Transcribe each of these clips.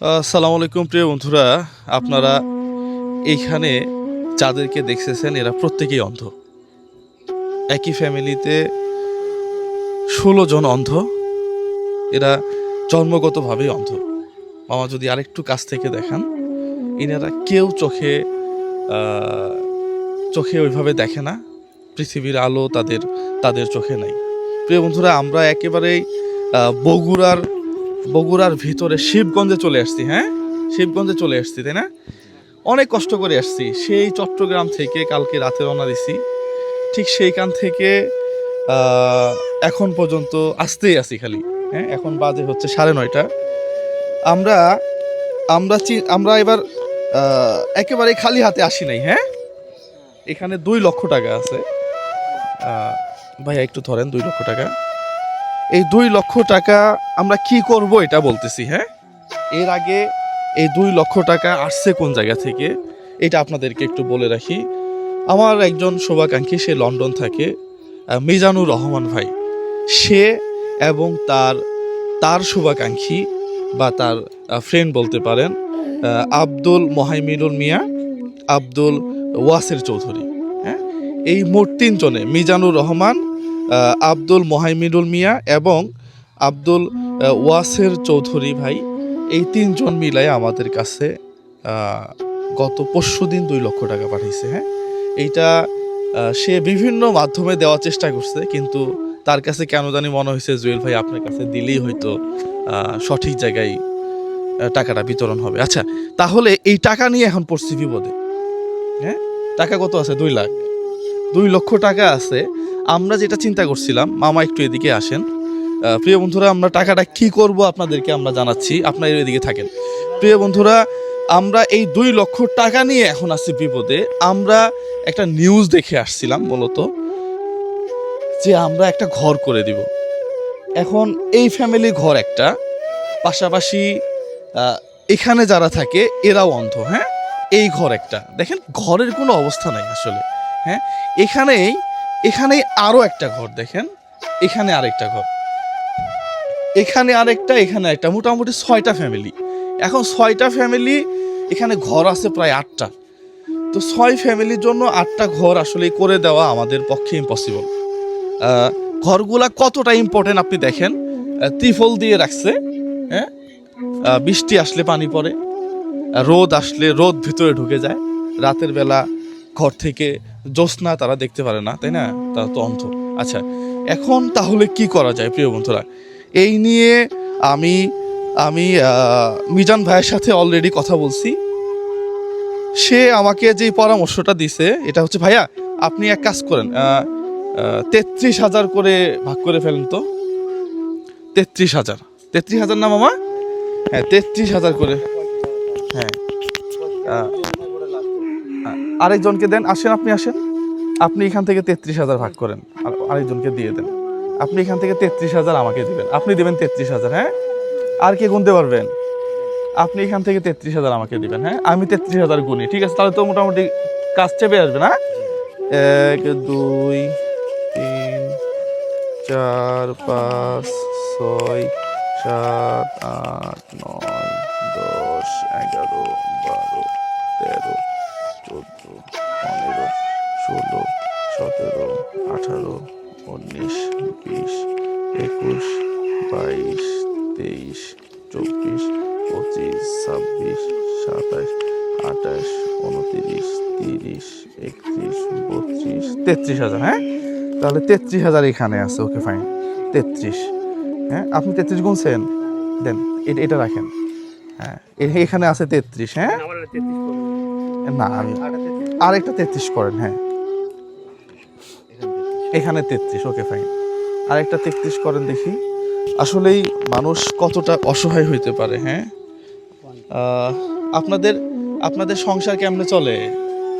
আসসালামু আলাইকুম, প্রিয় বন্ধুরা। আপনারা এইখানে যাদেরকে দেখতেছেন, এরা প্রত্যেকেই অন্ধ। একই ফ্যামিলিতে ষোলো জন অন্ধ। এরা জন্মগতভাবেই অন্ধ। মামা যদি আরেকটু কাছ থেকে দেখান, ইনারা কেউ চোখে চোখে ওইভাবে দেখে না। পৃথিবীর আলো তাদের তাদের চোখে নাই। প্রিয় বন্ধুরা, আমরা একেবারেই বগুড়ার বগুড়ার ভিতরে শিবগঞ্জে চলে আসছি হ্যাঁ? শিবগঞ্জে চলে আসছি, তাই না? অনেক কষ্ট করে আসছি। সেই চট্টগ্রাম থেকে কালকে রাতে রওনা দিছি। ঠিক সেইখান থেকে এখন পর্যন্ত আসতেই আছি খালি হ্যাঁ? এখন বাজে হচ্ছে সাড়ে নয়টা। আমরা আমরা আমরা এবার একেবারে খালি হাতে আসি নাই হ্যাঁ? এখানে দুই লক্ষ টাকা আছে। ভাইয়া একটু ধরেন, দুই লক্ষ টাকা। এই দুই লক্ষ টাকা আমরা কি করব এটা বলতেছি হ্যাঁ? এর আগে এই দুই লক্ষ টাকা আসছে কোন জায়গা থেকে? এটা আপনাদেরকে একটু বলে রাখি। আমার একজন শুভাকাঙ্ক্ষী, সে লন্ডন থাকে মিজানুর রহমান ভাই। সে এবং তার তার শুভাকাঙ্ক্ষী বা তার ফ্রেন্ড বলতে পারেন আব্দুল মোহাইমিনুল মিয়া, আব্দুল ওয়াসের চৌধুরী হ্যাঁ? এই মোট তিনজনে, মিজানুর রহমান আব্দুল মোহাইমিনুল মিয়া এবং আব্দুল ওয়াসের চৌধুরী ভাই, এই তিনজন মিলাই আমাদের কাছে গত পরশু দিন দুই লক্ষ টাকা পাঠিয়েছে হ্যাঁ? এইটা সে বিভিন্ন মাধ্যমে দেওয়ার চেষ্টা করছে, কিন্তু তার কাছে কেন জানি মনে হয়েছে, জুয়েল ভাই আপনার কাছে দিলেই হয়তো সঠিক জায়গায় টাকাটা বিতরণ হবে। আচ্ছা তাহলে এই টাকা নিয়ে এখন পড়ছি বিপদে হ্যাঁ? টাকা কত আছে? দুই লাখ। দুই লক্ষ টাকা আছে আমরা যেটা চিন্তা করছিলাম, মামা একটু এদিকে আসেন। প্রিয় বন্ধুরা, আমরা টাকাটা কি করব আপনাদেরকে আমরা জানাচ্ছি। আপনারা এদিকে থাকেন। প্রিয় বন্ধুরা, আমরা এই দুই লক্ষ টাকা নিয়ে এখন আসছি বিপদে। আমরা একটা নিউজ দেখে আসছিলাম মূলত যে আমরা একটা ঘর করে দিব। এখন এই ফ্যামিলি ঘর একটা। পাশাপাশি এখানে যারা থাকে, এরাও অন্ধ হ্যাঁ? এই ঘর একটা। দেখেন, ঘরের কোনো অবস্থা নাই আসলে হ্যাঁ? এখানেই এখানেই আরও একটা ঘর দেখেন। এখানে আরেকটা ঘর। এখানে আরেকটা, এখানে একটা মোটামুটি ছয়টা ফ্যামিলি এখন ছয়টা ফ্যামিলি এখানে ঘর আছে প্রায় আটটা। তো ছয় ফ্যামিলির জন্য আটটা ঘর আসলে করে দেওয়া আমাদের পক্ষে ইম্পসিবল ঘরগুলা কতটা ইম্পর্টেন্ট আপনি দেখেন? ত্রিফল দিয়ে রাখছে। হ্যাঁ? বৃষ্টি আসলে পানি পড়ে। রোদ আসলে রোদ ভিতরে ঢুকে যায়। রাতের বেলা ঘর থেকে জ্যোৎস্না তারা দেখতে পারে না, তাই না? তারা তো অন্ধ। আচ্ছা এখন তাহলে কি করা যায়, প্রিয় বন্ধুরা? এই নিয়ে আমি আমি মিজান ভাইয়ের সাথে অলরেডি কথা বলছি। সে আমাকে যে পরামর্শটা দিছে, এটা হচ্ছে, ভাইয়া, আপনি এক কাজ করেন তেত্রিশ হাজার করে ভাগ করে ফেলেন তো? তেত্রিশ হাজার। তেত্রিশ হাজার না মামা? হ্যাঁ তেত্রিশ হাজার করে। হ্যাঁ। আরেকজনকে দেন, আসেন আপনি আসেন। আপনি এখান থেকে তেত্রিশ হাজার ভাগ করেন আরেকজনকে দিয়ে দেন। আপনি এখান থেকে তেত্রিশ হাজার আমাকে দেবেন। আপনি দেবেন তেত্রিশ হাজার হ্যাঁ? আর কে গুনতে পারবেন? আপনি এখান থেকে তেত্রিশ হাজার আমাকে দেবেন হ্যাঁ? আমি তেত্রিশ হাজার গুনি, ঠিক আছে? তাহলে তো মোটামুটি কাজ চেপে আসবে, না? এক, দুই, তিন, চার, পাঁচ, ছয়, সাত, আট, নয়, দশ, এগারো, বারো, তেরো পনেরো ষোলো সতেরো আঠারো উনিশ বিশ একুশ বাইশ তেইশ চব্বিশ পঁচিশ ছাব্বিশ সাতাশ আঠাশ উনতিরিশ তিরিশ একত্রিশ বত্রিশ তেত্রিশ হাজার হ্যাঁ? তাহলে তেত্রিশ হাজার এখানে আছে ওকে ফাইন তেত্রিশ হ্যাঁ? আপনি তেত্রিশ গুনছেন দেন এটা রাখেন। হ্যাঁ এখানে আছে তেত্রিশ হ্যাঁ? না আমি আরেকটা তেত্রিশ করেন হ্যাঁ। এখানে তেত্রিশ ওকে ফাইন আরেকটা তেত্রিশ করেন দেখি। আসলেই মানুষ কতটা অসহায় হইতে পারে হ্যাঁ? আপনাদের আপনাদের সংসার কেমনে চলে?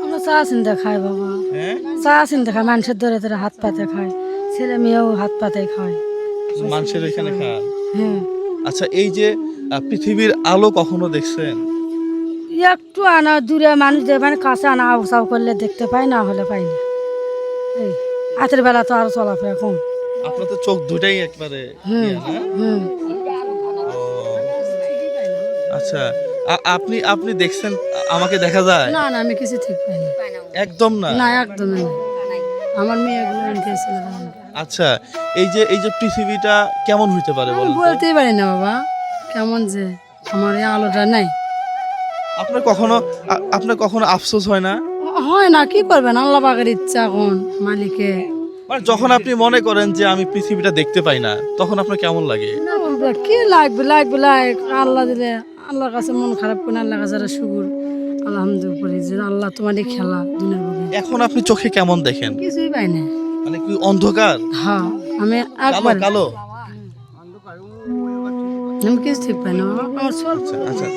আমরা চা চিন্তা খাই বাবা। হ্যাঁ? চা চিন্তা খাই মানুষের ধরে ধরে হাত পাতে খায়। ছেলে মেয়েও হাত পাতে খায়। মানুষের এখানে খান হ্যাঁ। আচ্ছা এই যে পৃথিবীর আলো কখনো দেখছেন? একটু আনা দূরে মানুষ মানে কাছে আনা আউসাউ করলে দেখতে পাই না হলে পাই না। এই বেলা তো আরও চলাফেরা কম। আপনার তো চোখ দুটাই একবারে ও, আচ্ছা আপনি আপনি দেখছেন আমাকে দেখা যায়? না না আমি কিছু ঠিক পাই না একদম না? না একদমই না। আমার মেয়েগুলো এনকে ছিল আচ্ছা এই যে এই যে পৃথিবীটা কেমন হইতে পারে? বলতেই পারি না বাবা। কেমন যে আমার এই আলোটা নাই। আপনার কখনো আপনার কখনো আফসোস হয় না? হয় না কি করবেন? আল্লাহ পাকের ইচ্ছা এখন মালিকে মানে যখন আপনি মনে করেন যে আমি পৃথিবীটা দেখতে পাই না তখন আপনার কেমন লাগে? কি লাগবে লাগবে লাগ আল্লাহ দিলে আল্লাহর কাছে মন খারাপ করে না, আল্লাহর কাছে শুকুর। আলহামদুলিল্লাহ যে আল্লাহ তোমারই খেলা দুনিয়ার বুকে। এখন আপনি চোখে কেমন দেখেন? কিছুই পাই না। মানে কি অন্ধকার? হ্যাঁ আমি একবার কালো? আমি কিছু ঠিক পাই না আমার সব আচ্ছা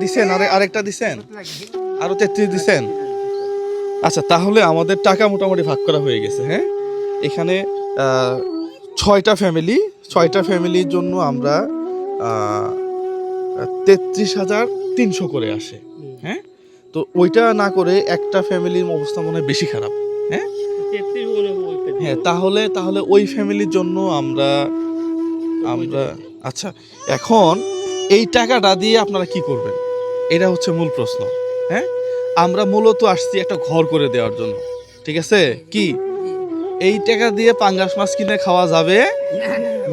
দিছেন আরে আরেকটা দিছেন? আরও তেত্রিশ দিছেন? আচ্ছা তাহলে আমাদের টাকা মোটামুটি ভাগ করা হয়ে গেছে হ্যাঁ? এখানে ছয়টা ফ্যামিলি ছয়টা ফ্যামিলির জন্য আমরা তেত্রিশ হাজার তিনশো করে আসে হ্যাঁ? তো ওইটা না করে একটা ফ্যামিলির অবস্থা মনে হয় বেশি খারাপ হ্যাঁ? হ্যাঁ তাহলে তাহলে ওই ফ্যামিলির জন্য আমরা আমরা আচ্ছা এখন এই টাকাটা দিয়ে আপনারা কি করবেন? এটা হচ্ছে মূল প্রশ্ন হ্যাঁ? আমরা মূলত আসছি একটা ঘর করে দেওয়ার জন্য, ঠিক আছে? কি? এই টাকা দিয়ে পাঙ্গাস মাছ কিনে খাওয়া যাবে?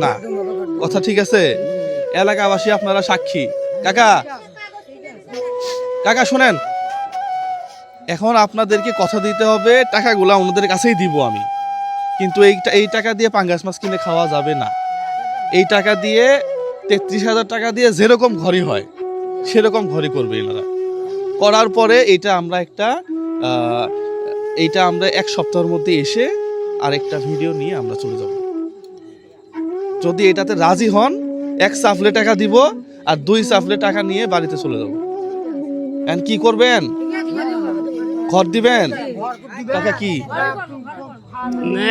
না। কথা ঠিক আছে? এলাকাবাসী আপনারা সাক্ষী। কাকা কাকা শোনেন। এখন আপনাদেরকে কথা দিতে হবে, টাকাগুলা ওনাদের কাছেই দিব আমি। কিন্তু এই এই টাকা দিয়ে পাঙ্গাস মাছ কিনে খাওয়া যাবে না। এই টাকা দিয়ে, তেত্রিশ হাজার টাকা দিয়ে যেরকম ঘরই হয়, সেরকম ঘরই করবে এনারা। করার পরে এটা আমরা একটা এইটা আমরা এক সপ্তাহের মধ্যে এসে আরেকটা ভিডিও নিয়ে আমরা চলে যাব। যদি এটাতে রাজি হন, এক সাফলে টাকা দিব আর দুই সাফলে টাকা নিয়ে বাড়িতে চলে যাব। এন্ড কি করবেন? ঘর দিবেন? টাকা কি?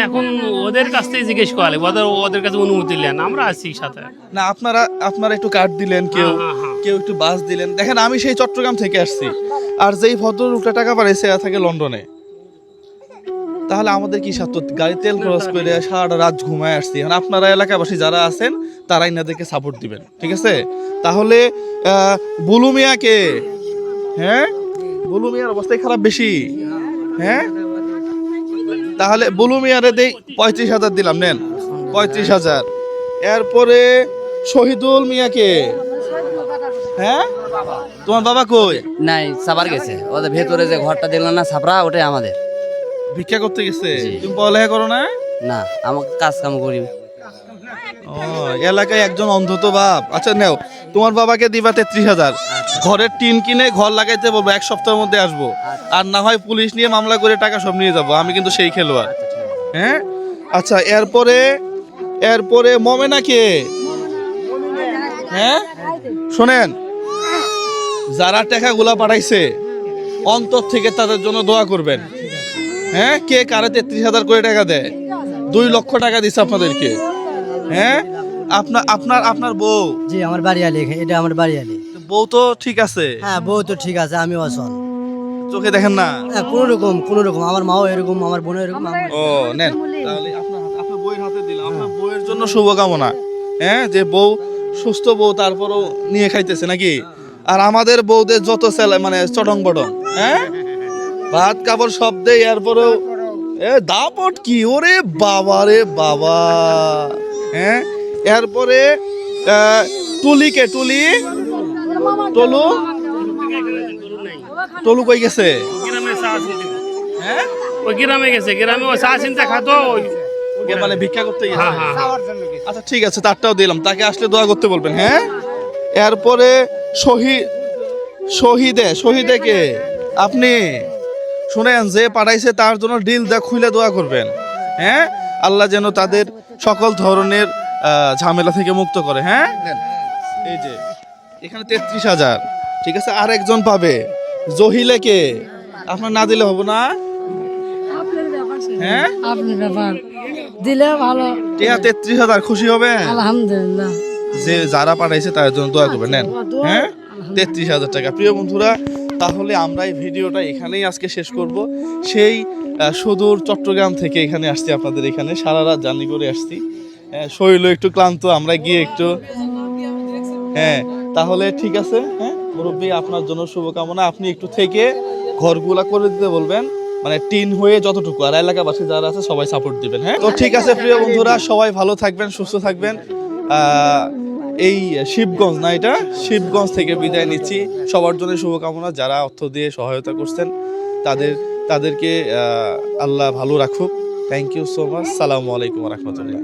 এখন ওদের কাছ থেকে জিজ্ঞেস করা লাগবে ওদের ওদের কাছে অনুমতি নেন আমরা আছি সাথে। না আপনারা আপনারা একটু কার্ড দিলেন কেউ হ্যাঁ, হ্যাঁ, হ্যাঁ। কেউ একটু বাস দিলেন। দেখেন আমি সেই চট্টগ্রাম থেকে আসছি। আর যেই ভদ্রলোকটা টাকা পাঠাইছে থাকে লন্ডনে। তাহলে আমাদের কি সাথে গাড়ি তেল খরচ করে সারাটা রাত ঘুমায় আসছি। এখন আপনারা এলাকাবাসী যারা আছেন তারা ইনাদেরকে সাপোর্ট দিবেন। ঠিক আছে? তাহলে আহ, বুলু মিয়াকে হ্যাঁ? বুলু মিয়ার অবস্থাই খারাপ বেশি। হ্যাঁ? তাহলে বুলু মিয়ারে দেই পঁয়ত্রিশ হাজার দিলাম নেন। পঁয়ত্রিশ হাজার। এরপরে শহীদুল মিয়াকে। হ্যাঁ? তোমার বাবা কই? নাই সাবার গেছে। ওদের ভেতরে যে ঘরটা দিল না সাপড়া ওটাই আমাদের। ভিক্ষা করতে গেছে? তুমি পড়ালেখা করো না? না আমাকে কাজ কাম করি। ও এলাকায় একজন অন্ধ তো বাপ। আচ্ছা নেও। তোমার বাবাকে দিবা তেত্রিশ হাজার। ঘরের টিন কিনে ঘর লাগাইতে বলব এক সপ্তাহের মধ্যে আসব। আর না হয় পুলিশ নিয়ে মামলা করে টাকা সব নিয়ে যাব আমি কিন্তু সেই খেলোয়াড়। হ্যাঁ? আচ্ছা এরপরে এরপরে মমেনাকে হ্যাঁ? শোনেন যারা টাকাগুলা পাঠাইছে অন্তর থেকে তাদের জন্য দোয়া করবেন। হ্যাঁ? কে কারে তেত্রিশ হাজার করে টাকা দেয়? দুই লক্ষ টাকা দিচ্ছে আপনাদেরকে। হ্যাঁ? আপনার আপনার আপনার বউ। জি আমার বাড়ি আলি এটা আমার বাড়ি আলি বউ তো ঠিক আছে? হ্যাঁ বউ তো ঠিক আছে আমি অসল চোখে দেখেন না? হ্যাঁ কোনো রকম কোনো রকম আমার মাও এরকম আমার বোনও এরকম ও নেন। তাহলে আপনার হাতে- আপনার বউয়ের হাতে দিলাম। আপনার বউয়ের জন্য শুভকামনা। হ্যাঁ যে বউ সুস্থ বউ তারপরও নিয়ে খাইতেছে নাকি? আর আমাদের বউদের যত সেলা মানে চটং বটং হ্যাঁ? ভাত কাপড় সব দেয় এরপরেও এ দাপট কি? ওরে বাবা রে বাবা। হ্যাঁ এরপরে আহ, টুলিকে টুলি টলু টলু কই গেছে? গ্রামে হ্যাঁ ওই গেছে গ্রামে ওই চা চিনতে খাতো মানে ভিক্ষা করতে গেছে? হ্যাঁ হ্যাঁ। হ্যাঁ। আচ্ছা ঠিক আছে তারটাও দিলাম। তাকে আসলে দোয়া করতে বলবেন হ্যাঁ? এরপরে শহীদ শহীদে শহীদেকে আপনি শুনেন যে পাঠাইছে তার জন্য ডিল দা খুলে দোয়া করবেন হ্যাঁ? আল্লাহ যেন তাদের সকল ধরনের ঝামেলা থেকে মুক্ত করে হ্যাঁ। এই যে। এখানে তেত্রিশ হাজার। ঠিক আছে আর একজন পাবে। জহিলেকে। আপনার না দিলে হবে না? হ্যাঁ? আপনার ব্যাপার। দিলে ভালো। টিয়া তেত্রিশ হাজার খুশি হবে? আলহামদুলিল্লাহ। যে যারা পাঠাইছে তার জন্য দোয়া করবেন নেন। হ্যাঁ? তেত্রিশ হাজার টাকা। প্রিয় বন্ধুরা তাহলে আমরা এই ভিডিওটা এখানেই আজকে শেষ করব। সেই সুদূর চট্টগ্রাম থেকে এখানে আসছি আপনাদের এখানে। সারা রাত জার্নি করে আসছি। শরীরও একটু ক্লান্ত আমরা গিয়ে একটু হ্যাঁ। তাহলে ঠিক আছে হ্যাঁ? মুরব্বী, আপনার জন্য শুভকামনা। আপনি একটু থেকে ঘরগুলা করে দিতে বলবেন। মানে টিন হয়ে যতটুকু, আর এলাকাবাসী যারা আছে, সবাই সাপোর্ট দিবেন হ্যাঁ? তো ঠিক আছে, প্রিয় বন্ধুরা, সবাই ভালো থাকবেন, সুস্থ থাকবেন। এই শিবগঞ্জ না এটা? শিবগঞ্জ থেকে বিদায় নিচ্ছি। সবার জন্য শুভকামনা, যারা অর্থ দিয়ে সহায়তা করছেন, তাদের, তাদেরকে আল্লাহ ভালো রাখুক। থ্যাংক ইউ সো মাচ সালামু আলাইকুম রহমতুল্লাহ।